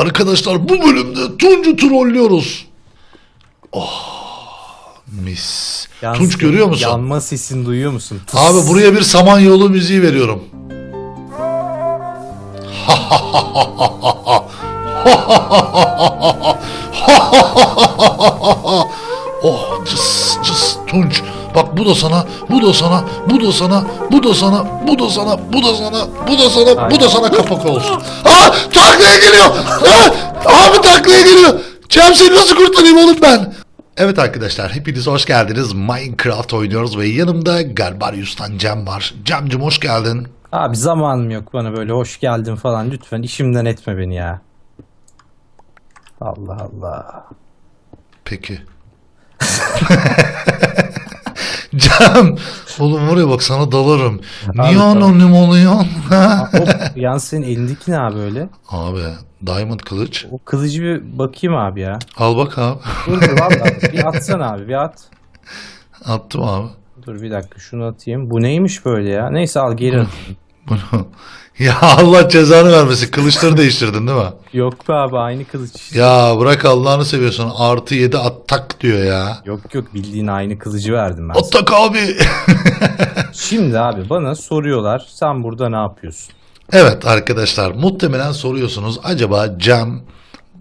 Arkadaşlar bu bölümde Tunç'u trollüyoruz. Oh mis. Tunç görüyor musun? Yanma sesini duyuyor musun? Tıs. Abi buraya bir samanyolu müziği veriyorum. oh cıs cıs Tunç. Bak bu da sana, bu da sana, bu da sana, bu da sana, bu da sana, bu da sana, bu da sana, bu da sana kapak olsun. Aa taklaya geliyor. Aa, abi taklaya geliyor. Cem nasıl kurtarayım oğlum ben? Evet arkadaşlar hepiniz hoş geldiniz. Minecraft oynuyoruz ve yanımda Garbarius'tan Cem var. Cem'cim hoş geldin. Abi zamanım yok bana böyle hoş geldin falan lütfen işimden etme beni ya. Allah Allah. Peki. Cem oğlum oraya bak sana dalarım. Niye tamam. anonim oluyorsun? Hop, yalnız senin elindeki ne abi öyle? abi Diamond kılıç. O kılıcı bir bakayım abi ya. Al bak abi. Dur dur valla bir atsana abi bir at. Attım abi. Dur bir dakika şunu atayım. Bu neymiş böyle ya? Neyse al geri at. Bunu. Ya Allah cezanı vermesin. Kılıçları değiştirdin değil mi? Yok be abi aynı kılıç. Ya bırak Allah'ını seviyorsun. Artı 7 attak diyor ya. Yok yok bildiğin aynı kılıcı verdim ben. sana. Attak abi. Şimdi abi bana soruyorlar sen burada ne yapıyorsun? Evet arkadaşlar muhtemelen soruyorsunuz acaba Cem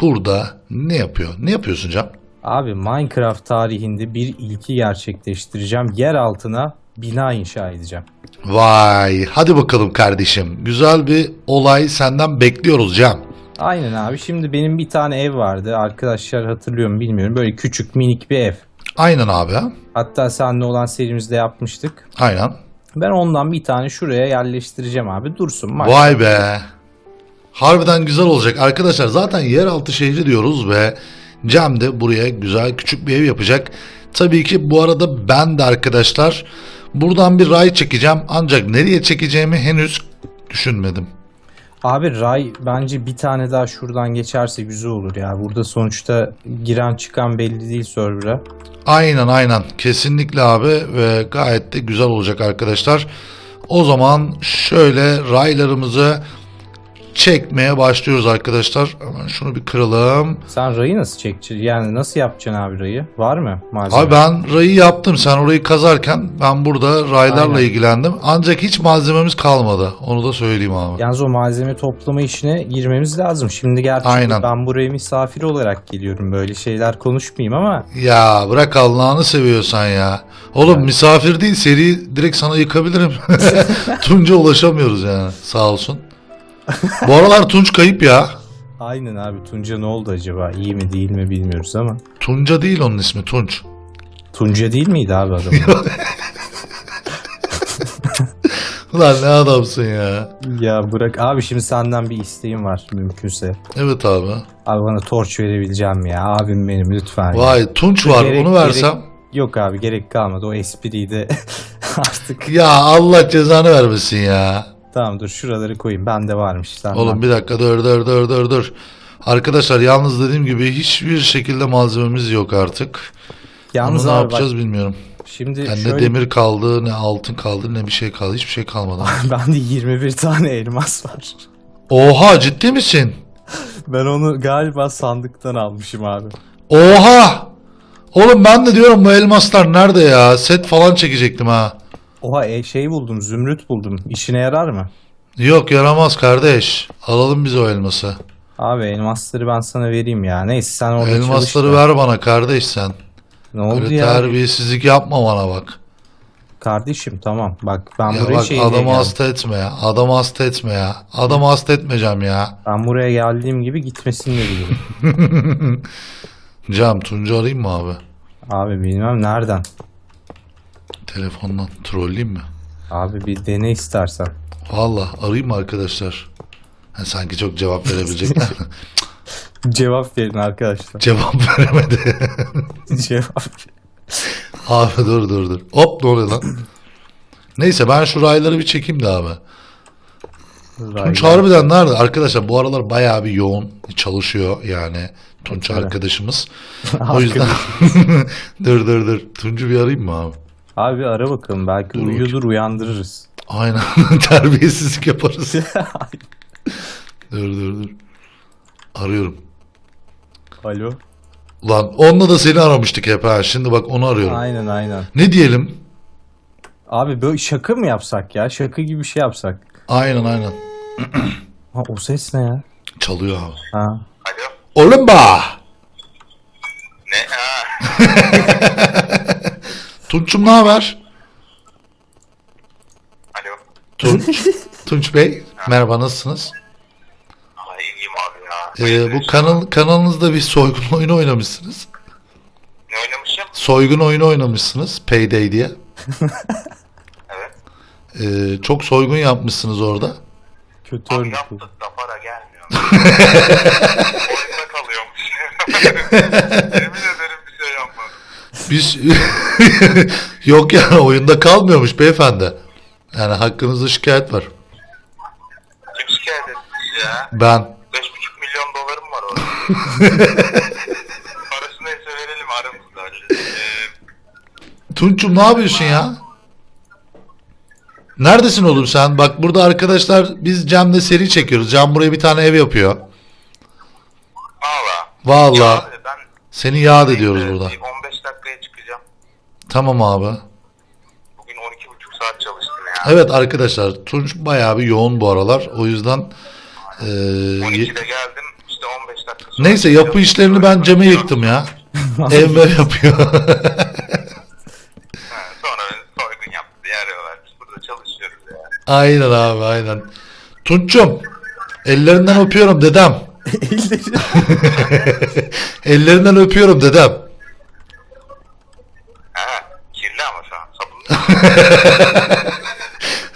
burada ne yapıyor? Ne yapıyorsun Cem? Abi Minecraft tarihinde bir ilki gerçekleştireceğim. Yer altına bina inşa edeceğim. Vay hadi bakalım kardeşim. Güzel bir olay senden bekliyoruz Cem. Aynen abi. Şimdi benim bir tane ev vardı. Arkadaşlar hatırlıyor mu bilmiyorum. Böyle küçük minik bir ev. Aynen abi. ha? Hatta seninle olan serimizde yapmıştık. Aynen. Ben ondan bir tane şuraya yerleştireceğim abi. Dursun. Maç. Vay be. Harbiden güzel olacak. Arkadaşlar zaten yeraltı şehri diyoruz ve Cem de buraya güzel küçük bir ev yapacak. Tabii ki bu arada ben de arkadaşlar buradan bir ray çekeceğim. Ancak nereye çekeceğimi henüz düşünmedim. Abi Ray bence bir tane daha şuradan geçerse güzel olur ya. Burada sonuçta giren çıkan belli değil server'a. Aynen aynen. Kesinlikle abi ve gayet de güzel olacak arkadaşlar. O zaman şöyle raylarımızı çekmeye başlıyoruz arkadaşlar. Hemen şunu bir kıralım. Sen Ray'ı nasıl çekeceksin? Yani nasıl yapacaksın abi Ray'ı? Var mı malzeme? Abi ben rayı yaptım. Sen orayı kazarken ben burada raylarla Aynen. ilgilendim. Ancak hiç malzememiz kalmadı. Onu da söyleyeyim abi. Yalnız o malzeme toplama işine girmemiz lazım. Şimdi gerçekten Aynen. ben buraya misafir olarak geliyorum. Böyle şeyler konuşmayayım ama Ya bırak Allah'ını seviyorsan ya. Oğlum misafir değil seri direkt sana yıkabilirim. Tunç'a ulaşamıyoruz yani. Sağ olsun. Bu aralar Tunç kayıp ya. aynen abi Tunca ne oldu acaba? İyi mi değil mi bilmiyoruz ama. Tunca değil onun ismi Tunç. Tunca değil miydi abi adam? Ulan ne adamsın ya. ya bırak abi şimdi senden bir isteğim var mümkünse. Evet abi. Abi bana torç verebileceğim ya. Abim benim lütfen. ya. Vay Tunç var Gerek- onu versem. gerek- Yok abi gerek kalmadı. O espriyi de artık. Ya Allah cezanı vermesin ya. Tamam dur şuraları koyayım. Bende varmış. Sen Oğlum bir dakika dur dur dur dur dur. Arkadaşlar yalnız dediğim gibi hiçbir şekilde malzememiz yok artık. Yalnız Onu ne abi yapacağız bilmiyorum. bak şimdi Yani şöyle ne demir kaldı, ne altın kaldı, ne bir şey kaldı. Hiçbir şey kalmadı. bende 21 tane elmas var. Oha ciddi misin? Ben onu galiba sandıktan almışım abi. Oha! Oğlum ben de diyorum bu elmaslar nerede ya? Set falan çekecektim ha. Oha e, şey buldum, zümrüt buldum. İşine yarar mı? Yok yaramaz kardeş. Alalım biz o elması. Abi elmasları ben sana vereyim ya. Neyse sen orada çalış Elmasları da. ver bana kardeş sen. Ne oldu Öyle ya? terbiyesizlik yapma bana bak. Kardeşim tamam. Bak ben Ya buraya bak şey adamı hasta etme ya. Adamı hasta etme ya. Adamı hasta etmeyeceğim ya. Ben buraya geldiğim gibi gitmesini de bilirim. Cem Tuncu arayayım mı abi? Abi bilmem nereden. Telefondan trolleyeyim mi? Abi bir dene istersen. Valla arayayım mı arkadaşlar? Ha, sanki çok cevap verebilecekler. Cevap verin arkadaşlar. cevap veremedi. Cevap. abi dur dur dur. Hop ne oluyor lan? Neyse ben şu rayları bir çekeyim de abi. Tunç harbiden nerede? Arkadaşlar bu aralar bayağı bir yoğun çalışıyor yani. Tunç arkadaşımız. o yüzden dur dur dur. Tunç'u bir arayayım mı abi? Abi ara bakalım. Belki Dur uyuyordur uyandırırız. Aynen terbiyesizlik yaparız. dur dur dur. Arıyorum. Alo. Ulan onunla da seni aramıştık hep ha. Şimdi bak onu arıyorum. Aynen aynen. Ne diyelim? Abi böyle şaka mı yapsak ya? Şaka gibi bir şey yapsak. Aynen aynen. Ha o ses ne ya? Çalıyor abi. Ha. Alo. Oğlum ba! Ne? Ha. Tunç'um ne haber? Alo. Tunç. Tunç Bey. Merhaba nasılsınız? Ay iyiyim abi ya. Ee, bu kanal kanalınızda bir soygun oyunu oynamışsınız. Ne oynamışım? Soygun oyunu oynamışsınız. Payday diye. Evet. Ee, çok soygun yapmışsınız orada. Kötü Abi örnek. yaptık da para gelmiyor. Oyunda kalıyormuş. Yemin ederim. Biz yok yani oyunda kalmıyormuş beyefendi. Yani hakkınızda şikayet var. Kim şikayet etmiş ya? Ben 5,5 milyon dolarım var orada. Parası neyse verelim aramızda. Ee, Tunç'um ne yapıyorsun ya? Neredesin oğlum sen? Bak burada arkadaşlar biz Cem'le seri çekiyoruz. Cem buraya bir tane ev yapıyor. valla. Vallahi Ya abi ben seni yad ediyoruz burada. bir 15 dakikaya çıkacağım. Tamam abi. Bugün 12,5 saat çalıştım ya. Evet arkadaşlar Tunç bayağı bir yoğun bu aralar. O yüzden eee, 12'de geldim. İşte 15 dakika sonra. neyse yapı işlerini ben Cem'e yıktım ya. Ev mev yapıyor. Ha, sonra beni soygun yaptı diye arıyorlar. Biz burada çalışıyoruz ya. aynen abi aynen. Tunç'um ellerinden öpüyorum dedem. ellerinden öpüyorum dedem. Ha, kirli ama şu an sabunlu.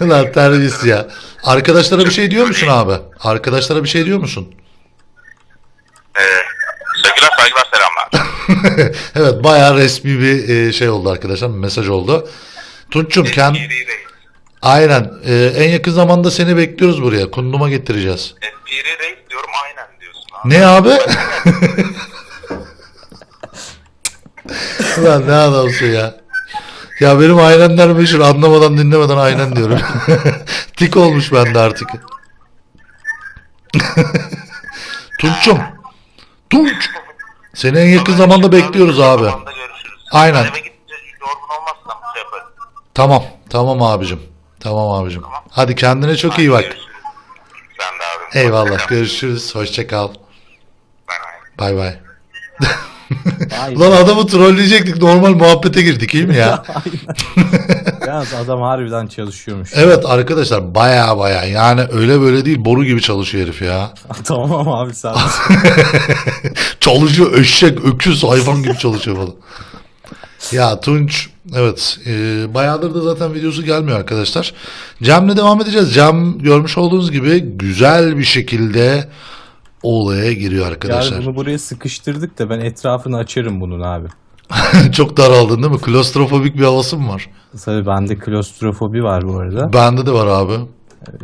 Lan terbiyesiz ya. Arkadaşlara bir şey diyor musun abi? Arkadaşlara bir şey diyor musun? Ee, sevgiler saygılar selamlar. evet bayağı resmi bir e, şey oldu arkadaşlar. bir Mesaj oldu. Tunç'um kend... Aynen. e, en yakın zamanda seni bekliyoruz buraya. Kunduma getireceğiz. Espiri reis diyorum aynen diyorsun abi. Ne abi? Ulan ne adamsın ya. Ya benim aynenler meşhur. Anlamadan dinlemeden aynen diyorum. Tik olmuş bende artık. Tunç'um. Tunç. Seni en yakın zamanda bekliyoruz abi. Aynen. Tamam. Tamam abicim. Tamam abicim. Hadi kendine çok iyi bak. Eyvallah. Görüşürüz. Hoşça kal. Bay bay. Vay Ulan adamı trolleyecektik. Normal muhabbete girdik iyi mi ya? Yalnız adam harbiden çalışıyormuş. evet arkadaşlar baya baya yani öyle böyle değil boru gibi çalışıyor herif ya. tamam abi sen. çalışıyor eşek öküz hayvan gibi çalışıyor falan. Ya Tunç evet e, bayağıdır da zaten videosu gelmiyor arkadaşlar. Cem'le devam edeceğiz. Cem görmüş olduğunuz gibi güzel bir şekilde olaya giriyor arkadaşlar. Yani bunu buraya sıkıştırdık da ben etrafını açarım bunun abi. Çok daraldın değil mi? Klostrofobik bir havası mı var? Tabii bende klostrofobi var bu arada. Bende de var abi.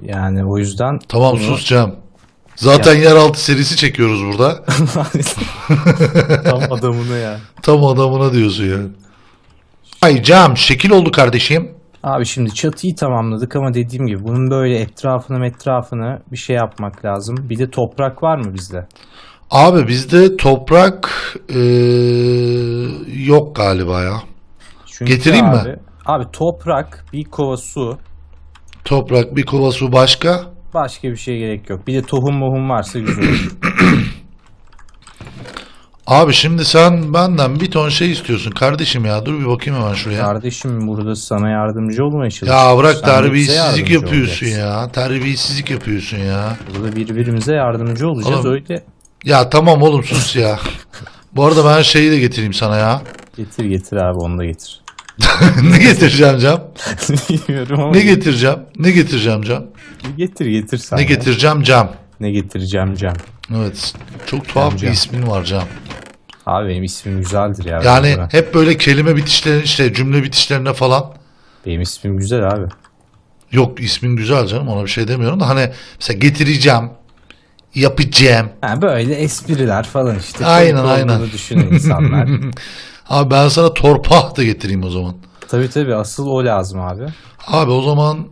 Yani o yüzden Tamam bunu- sus Cem. Zaten yeraltı serisi çekiyoruz burada. Tam adamını ya. Tam adamına diyorsun ya. Ay Cem şekil oldu kardeşim. Abi şimdi çatıyı tamamladık ama dediğim gibi bunun böyle etrafını etrafını bir şey yapmak lazım. Bir de toprak var mı bizde? Abi bizde toprak eee, yok galiba ya. Çünkü Getireyim mi? abi, Abi toprak, bir kova su, Toprak bir kova su başka. başka bir şeye gerek yok. Bir de tohum mohum varsa güzel olur. Abi şimdi sen benden bir ton şey istiyorsun kardeşim ya. Dur bir bakayım hemen şuraya. Kardeşim burada sana yardımcı olmaya çalışıyoruz. Ya bırak Sen bize terbiyesizlik yardımcı yapıyorsun olacaksın. ya. Terbiyesizlik yapıyorsun ya. Burada birbirimize yardımcı olacağız Oğlum. öyle. Ya tamam oğlum sus ya. Bu arada ben şeyi de getireyim sana ya. Getir getir abi onu da getir. ne getireceğim Cem? Bilmiyorum ama Ne getireceğim? Ne getireceğim Cem? getir getir sen. Ne ya. getireceğim Cem? Ne getireceğim Cem. Evet. Çok tuhaf bir Cem. ismin var Cem. Abi benim ismim güzeldir ya. Yani Ben- hep böyle kelime bitişlerine işte cümle bitişlerine falan. Benim ismim güzel abi. Yok ismin güzel canım ona bir şey demiyorum da hani mesela getireceğim, yapacağım. Ha, böyle espriler falan işte. Aynen, Komik olduğunu aynen. düşünen insanlar. Abi ben sana torpah da getireyim o zaman. tabii tabii asıl o lazım abi. Abi o zaman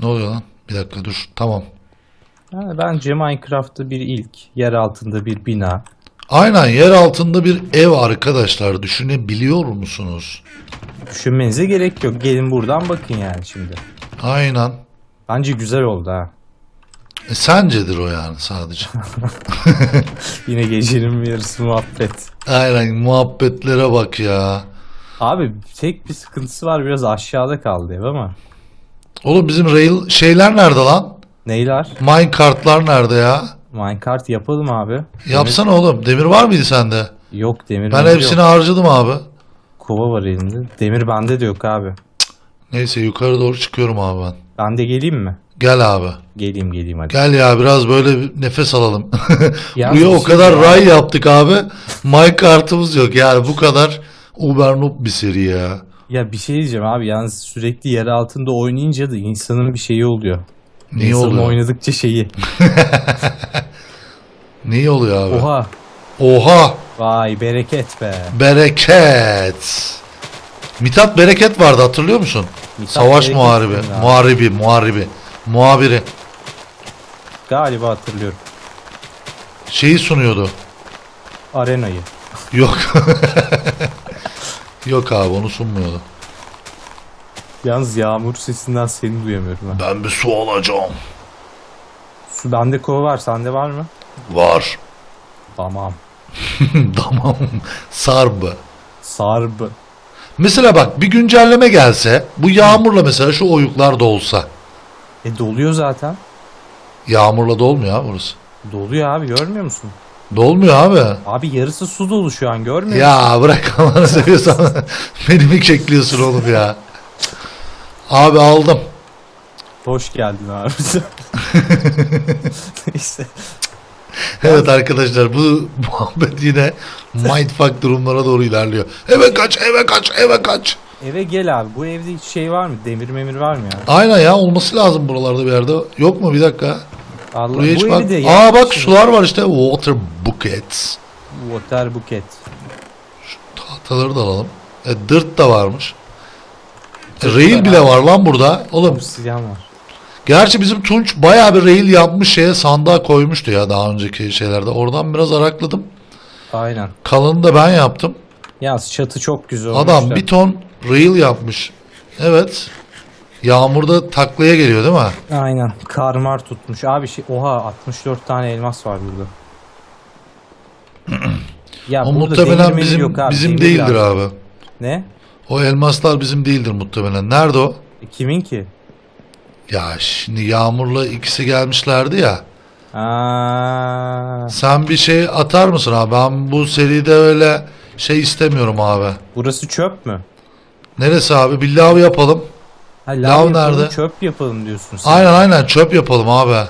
ne oluyor lan? Bir dakika dur tamam. Yani bence Minecraft'ta bir ilk. Yer altında bir bina. Aynen yer altında bir ev arkadaşlar düşünebiliyor musunuz? Düşünmenize gerek yok. Gelin buradan bakın yani şimdi. Aynen. Bence güzel oldu ha. E, sencedir o yani sadece. Yine gecenin bir yarısı muhabbet. Aynen muhabbetlere bak ya. Abi tek bir sıkıntısı var biraz aşağıda kaldı ev ama. Oğlum bizim rail şeyler nerede lan? Neyler? Minecart'lar nerede ya? Minecart yapalım abi. Yapsana oğlum. Demir var mıydı sende? Yok demir Ben demir hepsini yok. harcadım abi. Kova var elinde. Demir bende de yok abi. Neyse yukarı doğru çıkıyorum abi ben. Ben de geleyim mi? Gel abi. Geleyim geleyim hadi. Gel ya biraz böyle bir nefes alalım. Ya Buraya o kadar ya. ray yaptık abi. Minecart'ımız yok. Yani bu kadar uber noob bir seri ya. Ya bir şey diyeceğim abi yalnız sürekli yer altında oynayınca da insanın bir şeyi oluyor. Niye İnsanın oluyor? oynadıkça şeyi. Niye oluyor abi? Oha. Oha. Vay bereket be. Bereket. Mithat Bereket vardı hatırlıyor musun? Mithat Savaş Bereket muharibi. kimdi abi? Muharibi, muharibi. Muhabiri. Galiba hatırlıyorum. Şeyi sunuyordu. Arenayı. Yok. Yok abi onu sunmuyordu. Yalnız yağmur sesinden seni duyamıyorum ben. Ben bir su alacağım. Su bende kova var sende var mı? Var. Tamam. tamam. Sarbı. Sarbı. Mesela bak bir güncelleme gelse bu yağmurla mesela şu oyuklar da olsa. E doluyor zaten. Yağmurla dolmuyor abi burası. Doluyor abi görmüyor musun? Dolmuyor abi. Abi yarısı su dolu şu an görmüyor musun? Ya bırak Allah'ını seviyorsan. Beni mi kekliyorsun oğlum ya? Abi aldım. Hoş geldin abi. Neyse. Evet arkadaşlar bu muhabbet yine mindfuck durumlara doğru ilerliyor. Eve kaç, eve kaç, eve kaç. Eve gel abi. Bu evde hiç şey var mı? Demir memir var mı ya? Aynen ya olması lazım buralarda bir yerde. Yok mu bir dakika? Allah Buraya hiç bu bak. Aa bak yapmışsınız. sular var işte. Water buckets. Water buket. Tahtaları da alalım. E, dırt da varmış. Rail bile abi. var lan burada. Oğlum Obsidyen var. gerçi bizim Tunç bayağı bir rail yapmış şeye sandığa koymuştu ya daha önceki şeylerde. Oradan biraz arakladım. Aynen. Kalanını da ben yaptım. Yalnız çatı çok güzel olmuş Adam da. bir ton rail yapmış. Evet. Yağmurda taklaya geliyor değil mi? Aynen. Karmar tutmuş. Abi şey oha 64 tane elmas var burada. ya O burada muhtemelen bizim yok abi, bizim değildir lazım. abi. Ne? O elmaslar bizim değildir muhtemelen. Nerede o? E, kimin ki? Ya şimdi Yağmur'la ikisi gelmişlerdi ya. Aa, Sen bir şey atar mısın abi? Ben bu seride öyle şey istemiyorum abi. burası çöp mü? Neresi abi? Bir lav yapalım. Ha, lav, Lav yapalım, nerede? çöp yapalım diyorsun sen. Aynen aynen çöp yapalım abi.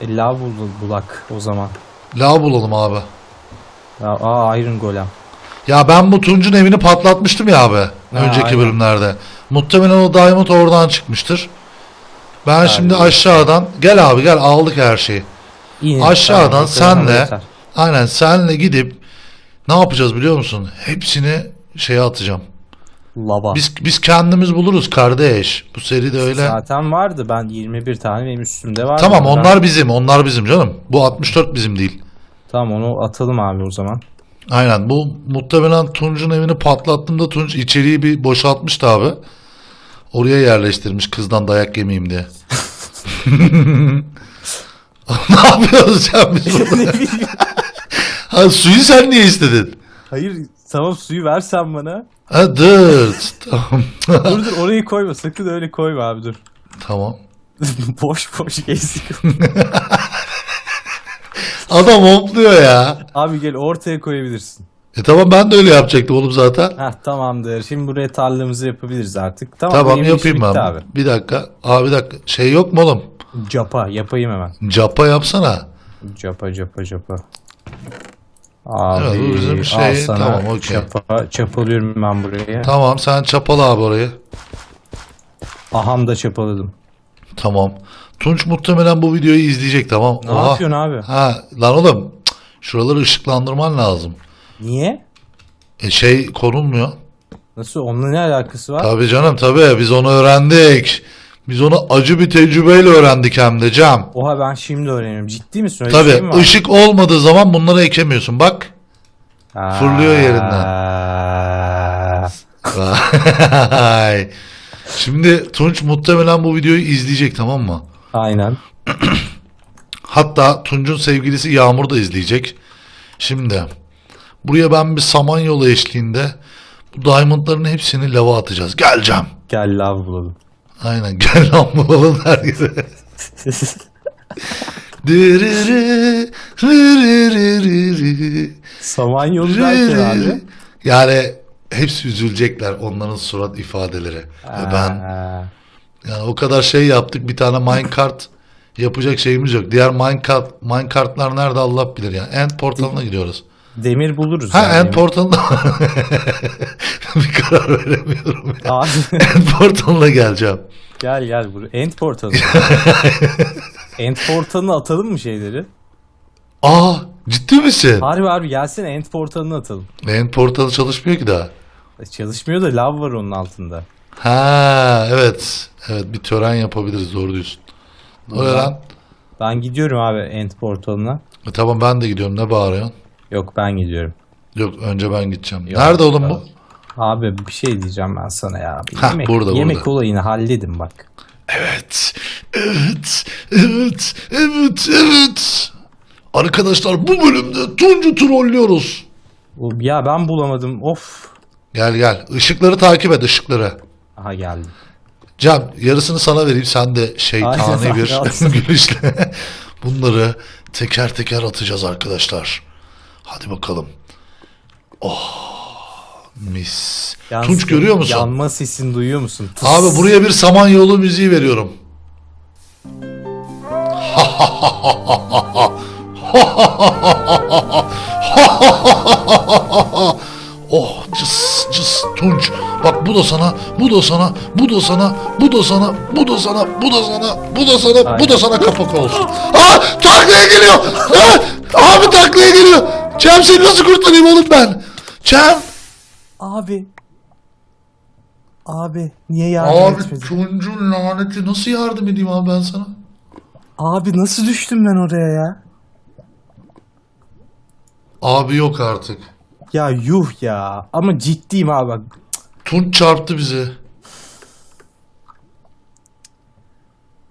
E, lav bul bulak o zaman. Lav bulalım abi. Ya, aa Iron Golem. Ya ben bu Tunç'un evini patlatmıştım ya abi. önceki aynen. bölümlerde. Muhtemelen o Diamond oradan çıkmıştır. Ben şimdi aşağıdan gel abi gel aldık her şeyi. İyi, Aşağıdan tamam, senle yeter. aynen senle gidip ne yapacağız biliyor musun? Hepsini şeye atacağım. Lava. Biz biz kendimiz buluruz kardeş. Bu seride öyle. Zaten vardı ben 21 tane benim üstümde var. Tamam onlar bizim, onlar bizim canım. Bu 64 bizim değil. Tamam onu atalım abi o zaman. Aynen bu muhtemelen Tunç'un evini patlattığımda Tunç içeriği bir boşaltmıştı abi. Oraya yerleştirmiş kızdan dayak yemeyeyim diye. ne yapıyorsun sen biz burada? Ha, suyu sen niye istedin? Hayır tamam suyu versen bana. Ha dur. tamam. dur dur orayı koyma sakın öyle koyma abi dur. tamam. boş boş gezdik. Adam hopluyor ya. abi gel ortaya koyabilirsin. E tamam ben de öyle yapacaktım oğlum zaten. Heh tamamdır. Şimdi buraya tarlamızı yapabiliriz artık. Tamam, Tamam benim yapayım ben. bitti Abi. Bir dakika. Abi bir dakika. Şey yok mu oğlum? Capa yapayım hemen. Capa yapsana. Capa capa capa. Abi Evet, bu bizim şey, al sana tamam, okey. çapa, çapalıyorum ben buraya. Tamam sen çapala abi orayı. Aham da çapaladım. Tamam. Tunç muhtemelen bu videoyu izleyecek tamam. Ne Oha. yapıyorsun abi? Ha lan oğlum. cık, Şuraları ışıklandırman lazım. Niye? E şey konulmuyor. Nasıl? Onunla ne alakası var? Tabii canım tabii biz onu öğrendik. Biz onu acı bir tecrübeyle öğrendik hem de Cem. Oha ben şimdi öğreniyorum. Ciddi misin? Öyle bir şey mi Tabii var? ışık olmadığı zaman bunları ekemiyorsun bak. Ha. fırlıyor yerinden. Vay. Şimdi Tunç muhtemelen bu videoyu izleyecek tamam mı? Aynen. Hatta Tunç'un sevgilisi Yağmur da izleyecek. Şimdi buraya ben bir samanyolu eşliğinde bu diamondların hepsini lava atacağız. Geleceğim. Gel lav bulalım. Aynen gel lan bulalım herkese. Samanyolu derken abi. Yani hepsi üzülecekler onların surat ifadeleri. Ve ben. Yani o kadar şey yaptık bir tane minecart yapacak şeyimiz yok. Diğer minecart minecartlar nerede Allah bilir yani. End portalına gidiyoruz. Demir buluruz. Ha yani. end portalına bir karar veremiyorum. ya. Abi End portalına geleceğim. gel gel buraya. End portalı. End portalına atalım mı şeyleri? Aa ciddi misin? Harbi harbi gelsene end portalına atalım. End portalı çalışmıyor ki daha. E, Çalışmıyor da lav var onun altında. Ha evet. Evet bir tören yapabiliriz doğru diyorsun. O ne lan? Ben gidiyorum abi end portalına. E, tamam ben de gidiyorum ne bağırıyorsun? Yok ben gidiyorum. Yok önce ben gideceğim. Yok, Nerede oğlum bu? Abi bir şey diyeceğim ben sana ya. Ha, yemek, burada, yemek burada. olayını halledin bak. Evet. Evet. Evet. Evet. Evet. Arkadaşlar bu bölümde Tuncu trollüyoruz. Ya ben bulamadım. Of. Gel gel. Işıkları takip et ışıkları. Aha geldim. Cem yarısını sana vereyim sen de şeytani bir gülüşle bunları teker teker atacağız arkadaşlar. Hadi bakalım. Oh mis. Yalnız Tunç görüyor musun? Yanma sesini duyuyor musun? Tıs. Abi buraya bir samanyolu müziği veriyorum. oh cıs cıs Tunç. Bak bu da sana, bu da sana, bu da sana, bu da sana, bu da sana, bu da sana, bu da sana, bu da sana kapak olsun. Aa taklaya geliyor. Aa, abi taklaya geliyor. Cem seni nasıl kurtarayım oğlum ben? Cem. Abi. Abi niye yardım Abi etmedin? Tunç'un laneti nasıl yardım edeyim abi ben sana? Abi nasıl düştüm ben oraya ya? Abi yok artık. Ya yuh ya. Ama ciddiyim abi bak. Tunç çarptı bizi.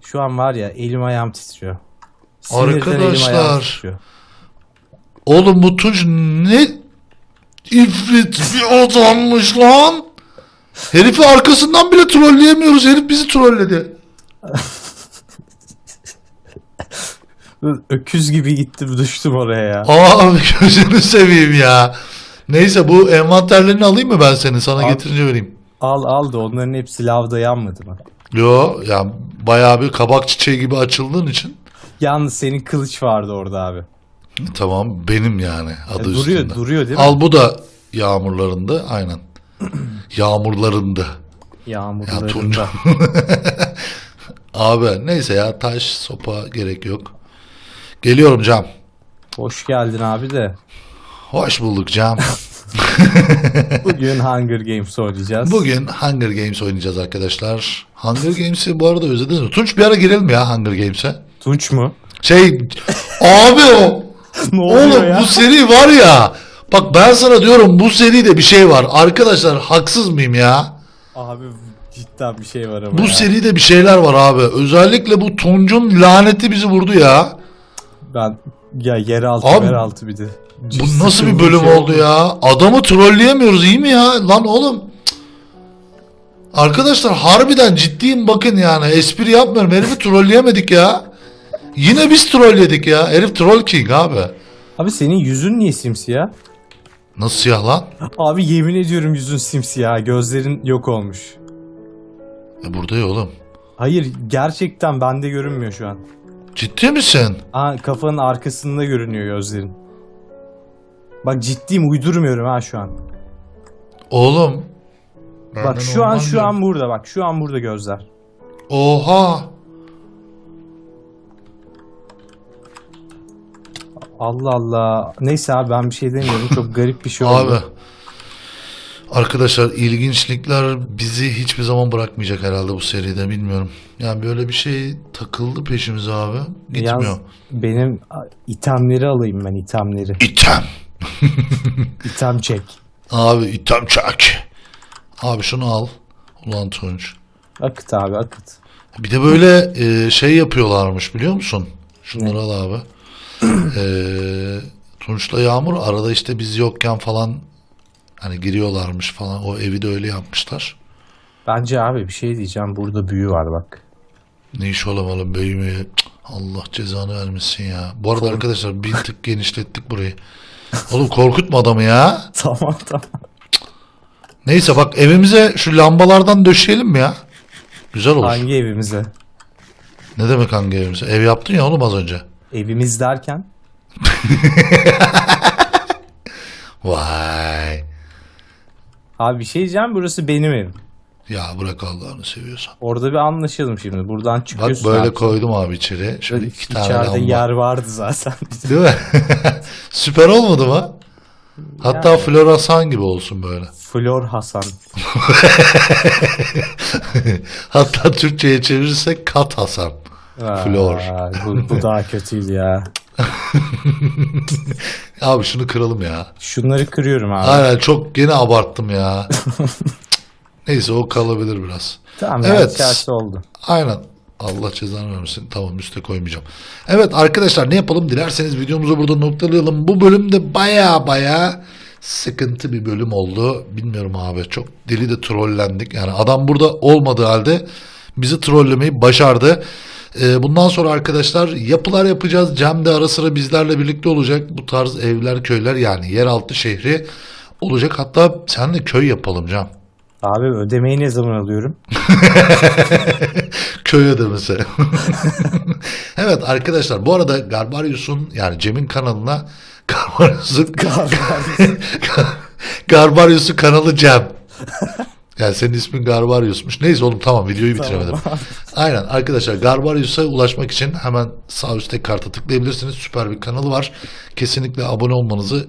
Şu an var ya elim ayağım titriyor. Sinirden elim ayağım Arkadaşlar. titriyor. Oğlum bu Tunç ne ifrit bir adammış lan. Herifi arkasından bile trolleyemiyoruz. Herif bizi trolledi. Öküz gibi gittim düştüm oraya ya. Abi gözünü seveyim ya. Neyse bu envanterlerini alayım mı ben senin? Sana Al. getirince vereyim. Al al da onların hepsi lavda yanmadı mı? Yo ya bayağı bir kabak çiçeği gibi açıldığın için. Yalnız senin kılıç vardı orada abi. Tamam benim yani adı E, duruyor üstünde. duruyor değil mi? Al bu da yağmurlarında aynen. Yağmurlarında. Ya Tunç. Yağmurlarında. Abi neyse ya taş sopa gerek yok. Geliyorum Cam. Hoş geldin abi de. Hoş bulduk Cam. Bugün Hunger Games oynayacağız. Bugün Hunger Games oynayacağız arkadaşlar. Hunger Games'i bu arada özlediniz mi? Tunç bir ara girelim ya Hunger Games'e. Tunç mu? Şey abi o ne oğlum ya? bu seri var ya. Bak ben sana diyorum bu seride bir şey var. Arkadaşlar haksız mıyım ya? Abi cidden bir şey var ama Bu ya. seride bir şeyler var abi. Özellikle bu Tunç'un laneti bizi vurdu ya. Ben ya yeraltı Abi, yeraltı bir de. Bu nasıl bir bölüm şey oldu ya? Adamı trolleyemiyoruz iyi mi ya? Lan oğlum. Arkadaşlar harbiden ciddiyim bakın yani. Espri yapmıyorum. Herifi trolleyemedik ya. Yine biz trolledik ya. Herif troll king abi. Abi senin yüzün niye simsiyah? Nasıl siyah lan? Abi yemin ediyorum yüzün simsiyah. Gözlerin yok olmuş. E burada ya oğlum. Hayır gerçekten bende görünmüyor şu an. Ciddi misin? Aa, kafanın arkasında görünüyor gözlerin. Bak ciddiyim uydurmuyorum ha şu an. Oğlum. Bak şu an şu an burada bak şu an burada gözler. Oha. Allah Allah. Neyse abi ben bir şey demiyorum. Çok garip bir şey oldu. Abi. Arkadaşlar ilginçlikler bizi hiçbir zaman bırakmayacak herhalde bu seride bilmiyorum. Yani böyle bir şey takıldı peşimize abi. Gitmiyor. Yalnız benim itemleri alayım ben itemleri. İtem. İtem çek. Abi item çak. Abi şunu al. Ulan Tunç. Akıt abi akıt. Bir de böyle e, şey yapıyorlarmış biliyor musun? Şunları al abi. e, Tunç'la Yağmur arada işte biz yokken falan hani giriyorlarmış falan. O evi de öyle yapmışlar. Bence abi bir şey diyeceğim. Burada büyü var bak. Ne iş olamalı büyümeye. Cık, Allah cezanı vermesin ya. Bu arada arkadaşlar bir tık genişlettik burayı. Oğlum korkutma adamı ya. tamam tamam. Neyse bak evimize şu lambalardan döşeyelim mi ya? Güzel olur. Hangi evimize? Ne demek hangi evimize? Ev yaptın ya oğlum az önce. Evimiz derken? Vay. Abi bir şey diyeceğim burası benim evim. Ya bırak Allah'ını seviyorsan. Orada bir anlaşalım şimdi. Buradan Bak çıkıyorsun. böyle abi. koydum abi içeri. Şöyle iki tane İçeride yer vardı zaten. Değil mi? Süper olmadı mı? Hatta Yani. floresan gibi olsun böyle. Flor Hasan. Hatta Türkçe'ye çevirirsek Kat Hasan. Flor. Aa, bu, bu daha kötüydü ya. Abi şunu kıralım ya. Şunları kırıyorum abi. Aynen çok gene abarttım ya. Neyse o kalabilir biraz. Tamam Evet. evet. içerisi oldu. Aynen. Allah cezanı vermesin. Tamam üste koymayacağım. Evet arkadaşlar ne yapalım? Dilerseniz videomuzu burada noktalayalım. Bu bölümde baya baya sıkıntı bir bölüm oldu. Bilmiyorum abi. Çok deli de trollendik. Yani adam burada olmadığı halde bizi trollemeyi başardı. Ee, bundan sonra arkadaşlar yapılar yapacağız. Cem de ara sıra bizlerle birlikte olacak. Bu tarz evler, köyler yani yeraltı şehri olacak. Hatta seninle köy yapalım Cem. Abi ödemeyi ne zaman alıyorum? Köy ödemesi. evet arkadaşlar bu arada Garbarius'un yani Cem'in kanalına Garbarius'un Garbarius'un kanalı Cem. Yani senin ismin Garbarius'muş. Neyse oğlum tamam videoyu bitiremedim. Aynen arkadaşlar Garbarius'a ulaşmak için hemen sağ üstte karta tıklayabilirsiniz. Süper bir kanalı var. Kesinlikle abone olmanızı